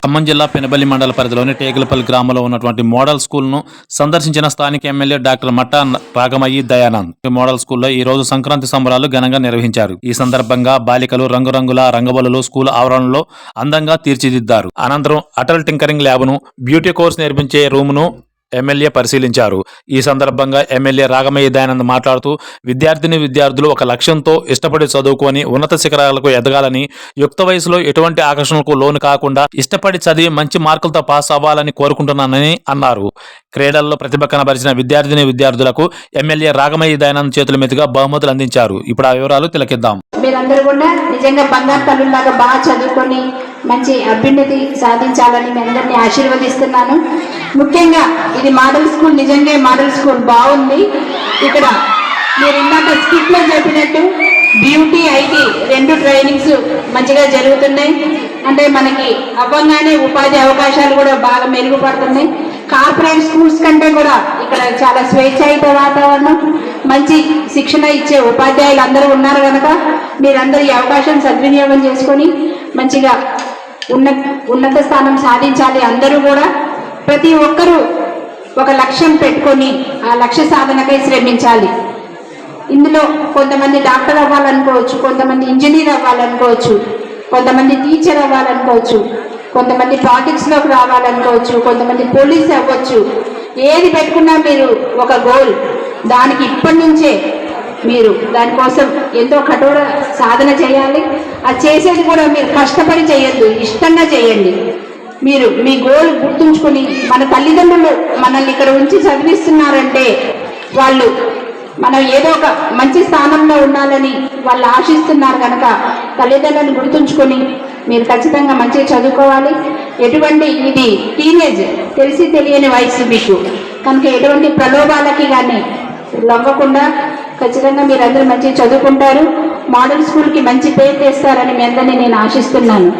ఖమ్మం జిల్లా పెనబల్లి మండల పరిధిలోని టేకులపల్లి గ్రామంలో ఉన్నటువంటి మోడల్ స్కూల్ను సందర్శించిన స్థానిక MLA doctor Matta Ragamayi Dayanand. Model స్కూల్లో ఈ రోజు సంక్రాంతి సంబరాలు ఘనంగా నిర్వహించారు. ఈ సందర్భంగా బాలికలు రంగురంగుల రంగబలులు స్కూల్ ఆవరణలో అందంగా తీర్చిదిద్దారు. అనంతరం అటల్ టింకరింగ్ ల్యాబ్ను బ్యూటీ కోర్స్ నేర్పించే రూమ్ను ఎమ్మెల్యే పరిశీలించారు. ఈ సందర్భంగా ఎమ్మెల్యే రాగమయ్య దయానంద్ మాట్లాడుతూ విద్యార్థిని విద్యార్థులు ఒక లక్ష్యంతో ఇష్టపడి చదువుకొని ఉన్నత శిఖరాలకు ఎదగాలని యుక్త వయసులో ఎటువంటి ఆకర్షణలకు లోను కాకుండా ఇష్టపడి చదివి మంచి మార్కులతో పాస్ అవ్వాలని కోరుకుంటున్నానని అన్నారు. క్రీడల్లో ప్రతిభ కనబరిచిన విద్యార్థిని విద్యార్థులకు ఎమ్మెల్యే రాగమయ్య దయానంద్ చేతుల మీదుగా బహుమతులు అందించారు. ఇప్పుడు ఆ వివరాలు తిలకిద్దాం. మీరందరూ కూడా నిజంగా బంగారు తల్లులాగా బాగా చదువుకొని మంచి అభ్యున్నతి సాధించాలని మీ అందరినీ ఆశీర్వదిస్తున్నాను. ముఖ్యంగా ఇది మోడల్ స్కూల్ నిజంగా మోడల్ స్కూల్ బాగుంది. ఇక్కడ మీరు ఇందాక స్కిట్లో చెప్పినట్టు బ్యూటీ ఐటీ రెండు ట్రైనింగ్స్ మంచిగా జరుగుతున్నాయి. అంటే మనకి అవ్వంగానే ఉపాధి అవకాశాలు కూడా బాగా మెరుగుపడుతున్నాయి. కార్పొరేట్ స్కూల్స్ కంటే కూడా ఇక్కడ చాలా స్వేచ్ఛాయుత వాతావరణం. మంచి శిక్షణ ఇచ్చే ఉపాధ్యాయులు అందరూ ఉన్నారు కనుక మీరందరూ ఈ అవకాశం సద్వినియోగం చేసుకొని మంచిగా ఉన్న ఉన్నత స్థానం సాధించాలి. అందరూ కూడా ప్రతి ఒక్కరూ ఒక లక్ష్యం పెట్టుకొని ఆ లక్ష్య సాధనకై శ్రమించాలి. ఇందులో కొంతమంది డాక్టర్ అవ్వాలనుకోవచ్చు కొంతమంది ఇంజనీర్ అవ్వాలనుకోవచ్చు కొంతమంది టీచర్ అవ్వాలనుకోవచ్చు కొంతమంది పాలిటిక్స్లోకి రావాలనుకోవచ్చు కొంతమంది పోలీస్ అవ్వచ్చు. ఏది పెట్టుకున్నా మీరు ఒక గోల్. దానికి ఇప్పటి నుంచే మీరు దానికోసం ఎంతో కఠోర సాధన చేయాలి. అది చేసేది కూడా మీరు కష్టపడి చేయొద్దు ఇష్టంగా చేయండి. మీరు మీ గోల్ గుర్తుంచుకొని మన తల్లిదండ్రులు మనల్ని ఇక్కడ ఉంచి చదివిస్తున్నారంటే వాళ్ళు మనం ఏదో ఒక మంచి స్థానంలో ఉండాలని వాళ్ళు ఆశిస్తున్నారు కనుక తల్లిదండ్రులను గుర్తుంచుకొని మీరు ఖచ్చితంగా మంచిగా చదువుకోవాలి. ఎటువంటి ఇది టీనేజ్ తెలిసి తెలియని వయసు మీకు. కనుక ఎటువంటి ప్రలోభాలకి కానీ లొంగకుండా ఖచ్చితంగా మీరందరూ మంచిగా చదువుకుంటారు. మోడల్ స్కూల్కి మంచి పేరు తెస్తారని మీ అందరినీ నేను ఆశిస్తున్నాను.